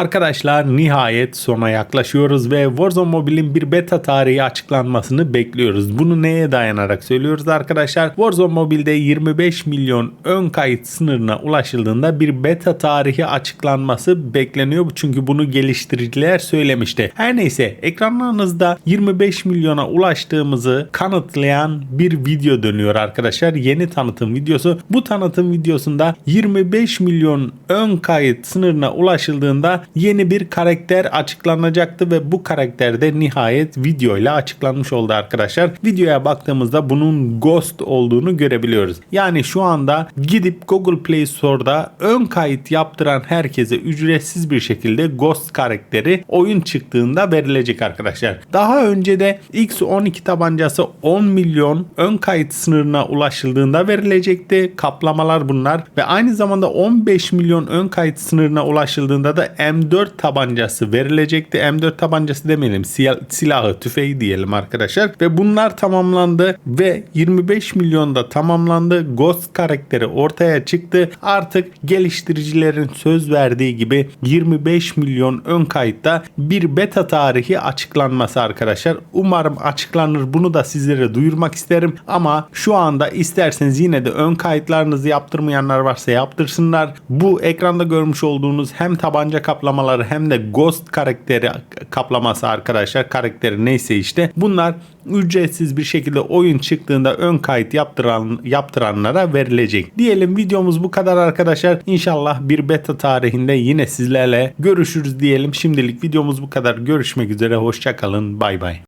Arkadaşlar nihayet sona yaklaşıyoruz ve Warzone Mobile'in bir beta tarihi açıklanmasını bekliyoruz. Bunu neye dayanarak söylüyoruz arkadaşlar? Warzone Mobile'de 25 milyon ön kayıt sınırına ulaşıldığında bir beta tarihi açıklanması bekleniyor. Çünkü bunu geliştiriciler söylemişti. Her neyse ekranlarınızda 25 milyona ulaştığımızı kanıtlayan bir video dönüyor arkadaşlar. Yeni tanıtım videosu. Bu tanıtım videosunda 25 milyon ön kayıt sınırına ulaşıldığında yeni bir karakter açıklanacaktı ve bu karakter de nihayet video ile açıklanmış oldu arkadaşlar. Videoya baktığımızda bunun Ghost olduğunu görebiliyoruz. Yani şu anda gidip Google Play Store'da ön kayıt yaptıran herkese ücretsiz bir şekilde Ghost karakteri oyun çıktığında verilecek arkadaşlar. Daha önce de X12 tabancası 10 milyon ön kayıt sınırına ulaşıldığında verilecekti. Kaplamalar bunlar ve aynı zamanda 15 milyon ön kayıt sınırına ulaşıldığında da M4 tabancası verilecekti. M4 tabancası demeyelim silahı tüfeği diyelim arkadaşlar ve bunlar tamamlandı ve 25 milyonda tamamlandı. Ghost karakteri ortaya çıktı. Artık geliştiricilerin söz verdiği gibi 25 milyon ön kayıtta bir beta tarihi açıklanması arkadaşlar. Umarım açıklanır. Bunu da sizlere duyurmak isterim ama şu anda isterseniz yine de ön kayıtlarınızı yaptırmayanlar varsa yaptırsınlar. Bu ekranda görmüş olduğunuz hem tabanca kaplamaları hem de Ghost karakteri kaplaması arkadaşlar. Karakteri neyse işte bunlar ücretsiz bir şekilde oyun çıktığında ön kayıt yaptıran yaptıranlara verilecek. Diyelim videomuz bu kadar arkadaşlar. İnşallah bir beta tarihinde yine sizlerle görüşürüz diyelim. Şimdilik videomuz bu kadar. Görüşmek üzere. Hoşçakalın. Bay bay.